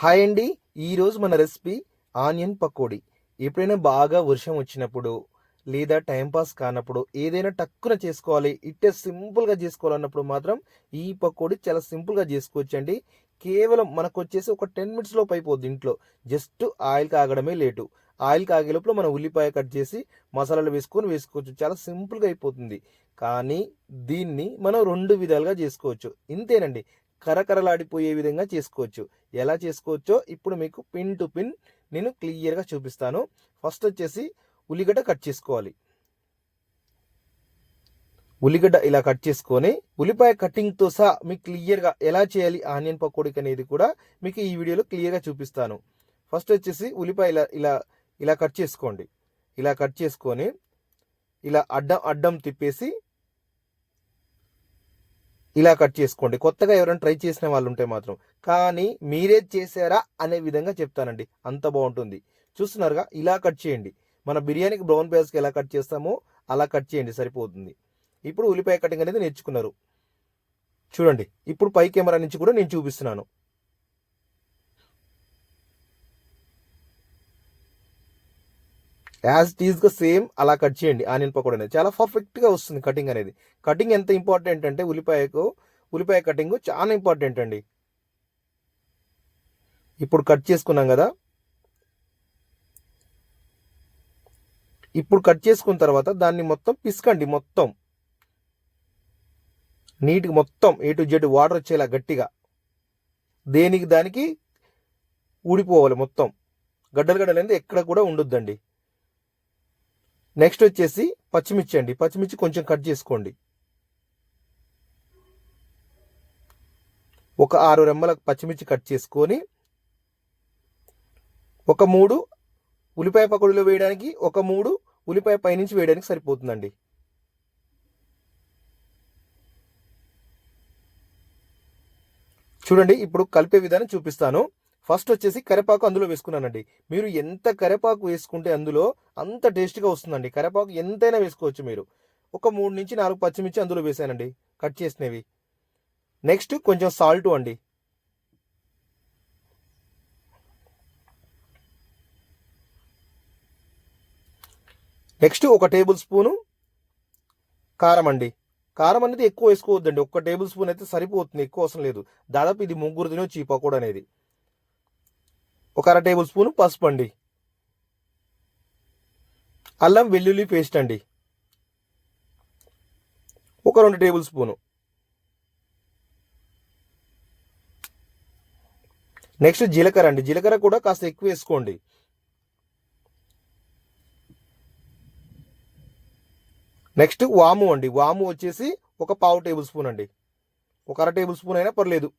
Hi అండి. ఈరోజు మన రెసిపీ ఆనియన్ పకోడీ. ఎప్పుడైనా బాగా వర్షం వచ్చినప్పుడు లేదా టైంపాస్ కానప్పుడు ఏదైనా టక్కున చేసుకోవాలి ఇట్టే సింపుల్గా చేసుకోవాలన్నప్పుడు మాత్రం ఈ పకోడీ చాలా సింపుల్గా చేసుకోవచ్చండి. కేవలం మనకు వచ్చేసి ఒక టెన్ మినిట్స్లో అయిపోద్ది ఇంట్లో. జస్ట్ ఆయిల్ కాగడమే లేటు. ఆయిల్ కాగే లోపల మనం ఉల్లిపాయ కట్ చేసి మసాలాలు వేసుకొని వేసుకోవచ్చు. చాలా సింపుల్గా అయిపోతుంది. కానీ దీన్ని మనం రెండు విధాలుగా చేసుకోవచ్చు. ఇంతేనండి. కరకరలాడిపోయే విధంగా చేసుకోవచ్చు. ఎలా చేసుకోవచ్చో ఇప్పుడు మీకు పిన్ టు పిన్ నేను క్లియర్గా చూపిస్తాను. ఫస్ట్ వచ్చేసి ఉల్లిగడ్డ కట్ చేసుకోవాలి. ఉల్లిగడ్డ ఇలా కట్ చేసుకొని ఉల్లిపాయ కటింగ్తో సహా మీకు క్లియర్గా ఎలా చేయాలి ఆనియన్ పకోడీకి అనేది కూడా మీకు ఈ వీడియోలో క్లియర్గా చూపిస్తాను. ఫస్ట్ వచ్చేసి ఉల్లిపాయ ఇలా ఇలా ఇలా కట్ చేసుకోండి. ఇలా కట్ చేసుకొని ఇలా అడ్డం అడ్డం తిప్పేసి ఇలా కట్ చేసుకోండి. కొత్తగా ఎవరైనా ట్రై చేసిన వాళ్ళు ఉంటే మాత్రం. కానీ మీరే చేశారా అనే విధంగా చెప్తానండి. అంత బాగుంటుంది. చూస్తున్నారుగా ఇలా కట్ చేయండి. మన బిర్యానీకి బ్రౌన్ పేస్కి ఎలా కట్ చేస్తామో అలా కట్ చేయండి సరిపోతుంది. ఇప్పుడు ఉల్లిపాయ కటింగ్ అనేది నేర్చుకున్నారు. చూడండి ఇప్పుడు పై కెమెరా నుంచి కూడా నేను చూపిస్తున్నాను. యాజ్ టీజ్గా సేమ్ అలా కట్ చేయండి. ఆనియన్ పకోడీ అనేది. చాలా పర్ఫెక్ట్గా వస్తుంది కటింగ్ అనేది. కటింగ్ ఎంత ఇంపార్టెంట్ అంటే ఉల్లిపాయకు ఉల్లిపాయ కటింగ్ చాలా ఇంపార్టెంట్ అండి. ఇప్పుడు కట్ చేసుకున్నాం కదా. ఇప్పుడు కట్ చేసుకున్న తర్వాత దాన్ని మొత్తం పిసకండి మొత్తం. నీట్గా మొత్తం ఏ టు జెడ్ వాటర్ వచ్చేలా గట్టిగా. దేనికి దానికి ఊడిపోవాలి మొత్తం. గడ్డలు గడ్డలు అనేది ఎక్కడ కూడా ఉండొద్దండి. నెక్స్ట్ వచ్చేసి పచ్చిమిర్చి అండి. పచ్చిమిర్చి కొంచెం కట్ చేసుకోండి. ఒక ఆరు రెమ్మల పచ్చిమిర్చి కట్ చేసుకొని ఒక మూడు ఉల్లిపాయ పకోడీలో వేయడానికి ఒక మూడు ఉల్లిపాయ పైనుంచి వేయడానికి సరిపోతుందండి. చూడండి ఇప్పుడు కలిపే విధానం చూపిస్తాను. ఫస్ట్ వచ్చేసి కరివేపాకు అందులో వేసుకున్నానండి. మీరు ఎంత కరివేపాకు వేసుకుంటే అందులో అంత టేస్ట్గా వస్తుందండి. కరివేపాకు ఎంతైనా వేసుకోవచ్చు మీరు. ఒక మూడు నుంచి నాలుగు పచ్చిమిర్చి అందులో వేసానండి. కట్ చేసినవి. నెక్స్ట్ కొంచెం సాల్ట్ అండి. నెక్స్ట్ ఒక టేబుల్ స్పూను కారం అండి. కారం అనేది ఎక్కువ వేసుకోవద్దండి. ఒక్క టేబుల్ స్పూన్ అయితే సరిపోతుంది. ఎక్కువ అవసరం లేదు. దాదాపు ఇది ముగ్గురు తినొచ్చు ఈ పకోడా అనేది. ఒక అర టేబుల్ స్పూన్ పసుపు అండి. అల్లం వెల్లుల్లి పేస్ట్ అండి. ఒక రెండు టేబుల్ స్పూను. నెక్స్ట్ జీలకర్ర అండి. జీలకర్ర కూడా కాస్త ఎక్కువ వేసుకోండి. నెక్స్ట్ వాము అండి. వాము వచ్చేసి ఒక పావు టేబుల్ స్పూన్ అండి. ఒక అర టేబుల్ స్పూన్ అయినా పర్లేదు.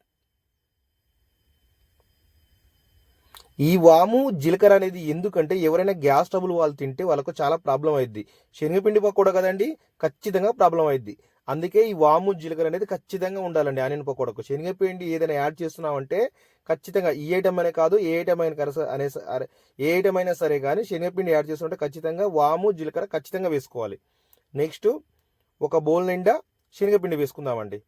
ఈ వాము జీలకర్ర అనేది ఎందుకంటే ఎవరైనా గ్యాస్ ట్రబుల్ వాళ్ళు తింటే వాళ్ళకు చాలా ప్రాబ్లం అయింది శనగపిండి పకోడా కదండి? ఖచ్చితంగా ప్రాబ్లం అయింది అందుకే ఈ వాము జీలకర్ర అనేది ఖచ్చితంగా ఉండాలండి ఆనియన్ పకోడకు. శనగపిండి ఏదైనా యాడ్ చేస్తున్నామంటే ఖచ్చితంగా ఈ ఐటమ్ అనే కాదు ఏ ఐటమ్ అయినా కరస అనే ఏ ఐటమ్ అయినా సరే కానీ శనగపిండి యాడ్ చేస్తుంటే ఖచ్చితంగా వాము జీలకర్ర ఖచ్చితంగా వేసుకోవాలి. నెక్స్ట్ ఒక బౌల్ నిండా శనగపిండి వేసుకుందామండి.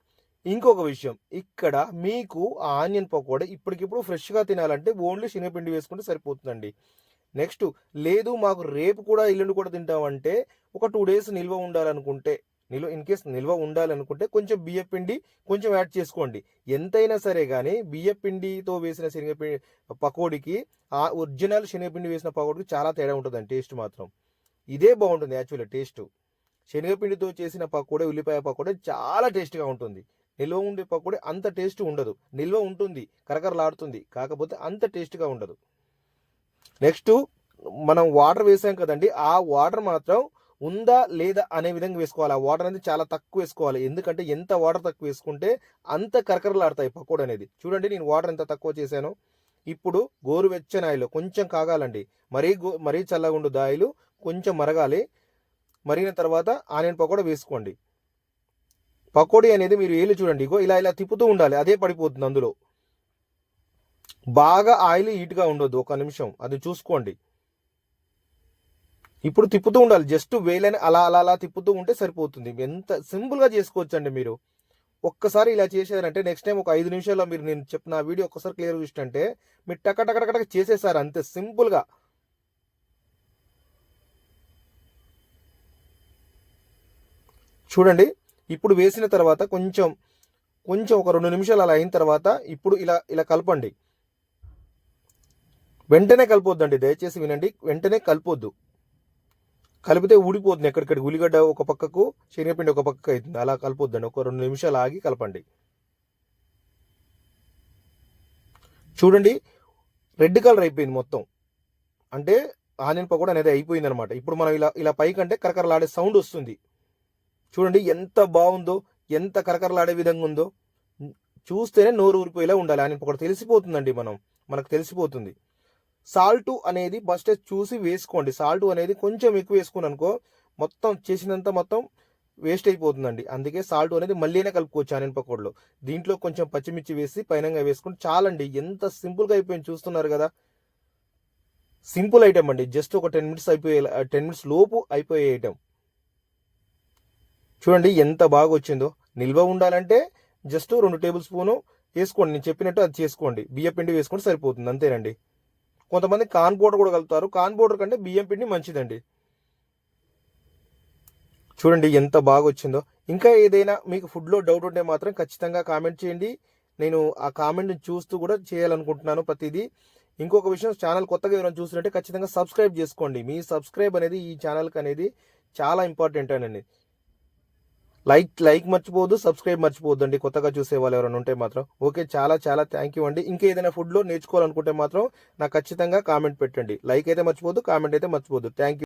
ఇంకొక విషయం. ఇక్కడ మీకు ఆనియన్ పకోడా ఇప్పటికిప్పుడు ఫ్రెష్గా తినాలంటే ఓన్లీ శనగపిండి వేసుకుంటే సరిపోతుందండి. నెక్స్ట్ లేదు మాకు రేపు కూడా ఇల్లుండి కూడా తింటామంటే ఒక టూ డేస్ నిల్వ ఉండాలనుకుంటే నిల్వ ఇన్ కేస్ నిల్వ ఉండాలనుకుంటే కొంచెం బియ్య పిండి కొంచెం యాడ్ చేసుకోండి. ఎంతైనా సరే కానీ బియ్య పిండితో వేసిన శనగపిండి పకోడీకి ఆ ఒరిజినల్ శనగపిండి వేసిన పకోడీకి చాలా తేడా ఉంటుందండి టేస్ట్ మాత్రం. ఇదే బాగుంటుంది యాక్చువల్లీ టేస్ట్. శనగపిండితో చేసిన పకోడీ ఉల్లిపాయ పకోడీ చాలా టేస్ట్గా ఉంటుంది. నిల్వ ఉండే పకోడీ అంత టేస్ట్ ఉండదు. నిల్వ ఉంటుంది కరకరలాడుతుంది. కాకపోతే అంత టేస్ట్గా ఉండదు. నెక్స్ట్ మనం వాటర్ వేసాం కదండి ఆ వాటర్ మాత్రం ఉందా లేదా అనే విధంగా వేసుకోవాలి. ఆ వాటర్ అనేది చాలా తక్కువ వేసుకోవాలి. ఎందుకంటే ఎంత వాటర్ తక్కువ వేసుకుంటే అంత కరకరలాడతాయి పకోడీ అనేది. చూడండి నేను వాటర్ ఎంత తక్కువ చేశాను. ఇప్పుడు గోరువెచ్చని ఆయిల్ కొంచెం కాగాలండి. మరీ గో మరీ చల్లగా ఉండు ఆయిల్ కొంచెం మరగాలి. మరిగిన తర్వాత ఆనియన్ పకోడా వేసుకోండి. పకోడీ అనేది మీరు ఏళ్ళు చూడండి ఇగో ఇలా ఇలా తిప్పుతూ ఉండాలి అదే పడిపోతుంది అందులో. బాగా ఆయిల్ హీట్గా ఉండొద్దు ఒక నిమిషం అది చూసుకోండి. ఇప్పుడు తిప్పుతూ ఉండాలి జస్ట్ వేలని అలా అలా అలా తిప్పుతూ ఉంటే సరిపోతుంది. ఎంత సింపుల్గా చేసుకోవచ్చండి మీరు. ఒక్కసారి ఇలా చేసేదంటే నెక్స్ట్ టైం ఒక ఐదు నిమిషాల్లో మీరు నేను చెప్పిన వీడియో ఒక్కసారి క్లియర్ చూసినంటే మీరు టక టక టక టక చేసేసారు అంతే సింపుల్గా చూడండి ఇప్పుడు వేసిన తర్వాత కొంచెం కొంచెం ఒక రెండు నిమిషాలు అలా అయిన తర్వాత ఇప్పుడు ఇలా ఇలా కలపండి. వెంటనే కలపొద్దండి దయచేసి వినండి. వెంటనే కలపొద్దు. కలిపితే ఊడిపోతుంది ఎక్కడికక్కడ ఉల్లిగడ్డ ఒక పక్కకు శనగపిండి ఒక పక్కకు అవుతుంది. అలా కలపొద్దండి. ఒక రెండు నిమిషాలు ఆగి కలపండి. చూడండి రెడ్ కలర్ అయిపోయింది మొత్తం. అంటే ఆనియన్ పకోడా అనేది అయిపోయింది అనమాట ఇప్పుడు మనం ఇలా ఇలా పైకంటే కరకరలాడే సౌండ్ వస్తుంది. చూడండి ఎంత బాగుందో ఎంత కరకరలాడే విధంగా ఉందో. చూస్తేనే నోరు ఊరిపోయేలా ఉండాలి. అని ఒకటి తెలిసిపోతుందండి మనం. మనకు తెలిసిపోతుంది. సాల్ట్ అనేది ఫస్ట్ చూసి వేసుకోండి. సాల్ట్ అనేది కొంచెం ఎక్కువ వేసుకుని అనుకో మొత్తం చేసినంత మొత్తం వేస్ట్ అయిపోతుందండి. అందుకే సాల్ట్ అనేది మళ్ళీనే కలుపుకోవచ్చు ఆనియన్ పకోడలో. దీంట్లో కొంచెం పచ్చిమిర్చి వేసి పైనంగా వేసుకుని చాలండి. ఎంత సింపుల్గా అయిపోయింది చూస్తున్నారు కదా. సింపుల్ ఐటమ్ అండి. జస్ట్ ఒక టెన్ మినిట్స్ అయిపోయే టెన్ మినిట్స్ లోపు అయిపోయే ఐటమ్. చూడండి ఎంత బాగా వచ్చిందో నిల్వ ఉండాలంటే జస్ట్ రెండు టేబుల్ స్పూను వేసుకోండి. నేను చెప్పినట్టు అది చేసుకోండి. బియ్యం పిండి వేసుకుంటే సరిపోతుంది. అంతేనండి. కొంతమంది కాన్ పౌడర్ కూడా కలుపుతారు. కాన్ పౌడర్ కంటే బియ్యం పిండి మంచిదండి. చూడండి ఎంత బాగా వచ్చిందో ఇంకా ఏదైనా మీకు ఫుడ్లో డౌట్ ఉంటే మాత్రం ఖచ్చితంగా కామెంట్ చేయండి. నేను ఆ కామెంట్ని చూస్తూ కూడా చేయాలనుకుంటున్నాను ప్రతిదీ. ఇంకొక విషయం ఛానల్ కొత్తగా ఎవరైనా చూసినట్టే ఖచ్చితంగా సబ్స్క్రైబ్ చేసుకోండి. మీ సబ్స్క్రైబ్ అనేది ఈ ఛానల్కి అనేది చాలా ఇంపార్టెంట్ అండి. లైక్ లైక్ మర్చిపోవద్దు సబ్స్క్రైబ్ మర్చిపోవద్దు అండి కొత్తగా చూసే వాళ్ళు ఎవరైనా ఉంటే మాత్రం. ఓకే చాలా చాలా థ్యాంక్ యూ అండి. ఇంకా ఏదైనా ఫుడ్లో నేర్చుకోవాలనుకుంటే మాత్రం నాకు ఖచ్చితంగా కామెంట్ పెట్టండి. లైక్ అయితే మర్చిపోద్దు కామెంట్ అయితే మర్చిపోద్దు థ్యాంక్ యూ